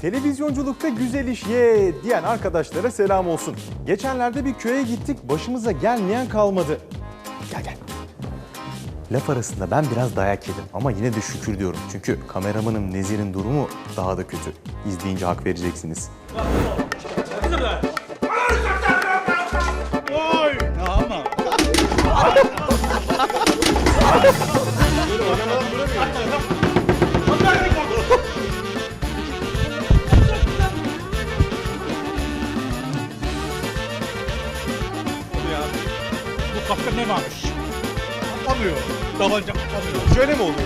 Televizyonculukta güzel iş ye diyen arkadaşlara selam olsun. Geçenlerde bir köye gittik başımıza gelmeyen kalmadı. Gel gel. Laf arasında ben biraz dayak yedim ama yine de şükür diyorum. Çünkü kameramanım Nezir'in durumu daha da kötü. İzleyince hak vereceksiniz. Bu kapta ne varmış? Anlamıyor. Tabanca anlamıyor. Şöyle mi oluyor?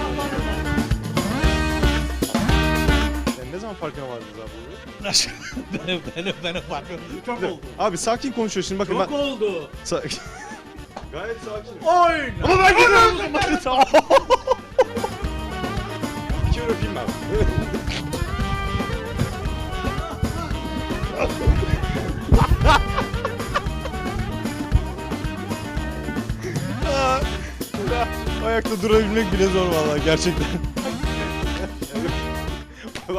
Sen ne zaman farkına vardınız abi? Nasıl? benim, benim, benim farkım. Çok oldu. Abi sakin konuşuyor şimdi bakın Çok ben... oldu. Sa- Gayet sakin. Oyna. Ama ben gidiyorum Ayakta durabilmek bile zor vallahi gerçekten.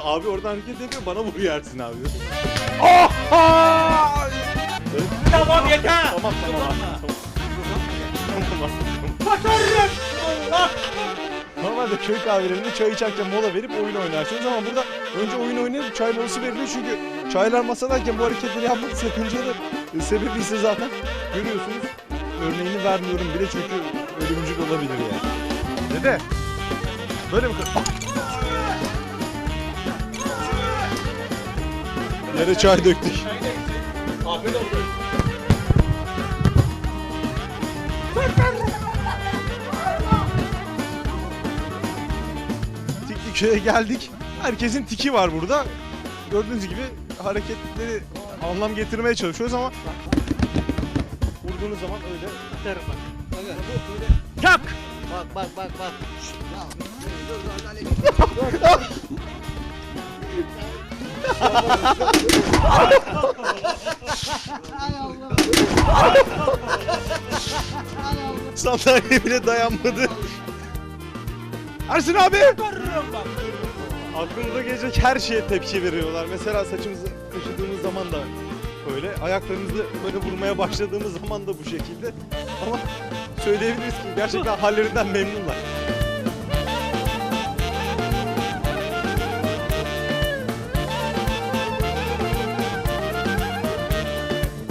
abi oradan hareket ediyor bana vuruyor Ersin abi. Tamam yeter. Tamam tamam. tamam. Bakarım. Allah. Normalde köy kahvelerinde çay içerken mola verip oyun oynarsınız ama burada önce oyun oynayıp çay molası veriliyor çünkü çaylar masadayken bu hareketleri yapmak sakıncalı. Sebebi ise zaten görüyorsunuz. Örneğini vermiyorum bile çünkü ölümcül olabilir yani. Dede. Böyle mi? Yere çay döktük. Afiyet olsun. Tikli köye geldik. Herkesin tiki var burada. Gördüğünüz gibi hareketleri anlam getirmeye çalışıyoruz ama vurduğunuz zaman öyle Yak. Bak bak bak bak. sandalye bile dayanmadı. Ersin abi! Bak. Aklınıza gelecek her şeye tepki veriyorlar. Mesela saçımızı kaşıdığımız zaman da öyle. Ayaklarımızı böyle vurmaya başladığımız zaman da bu şekilde. Ama söyleyebiliriz ki gerçekten hallerinden memnunlar.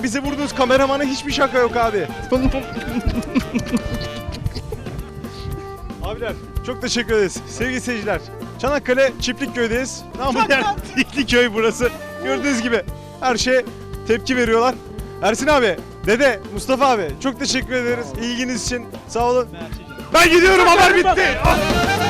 Bize vurduğunuz kameramana hiçbir şaka yok abi. Abiler çok teşekkür ederiz. Sevgili seyirciler. Çanakkale Çiftlikköy'deyiz. Namı yer Çiftlikköy burası. Gördüğünüz gibi her şeye tepki veriyorlar. Ersin abi, dede, Mustafa abi çok teşekkür ederiz ilginiz için. Sağ olun. Ben gidiyorum haber bitti. Ah!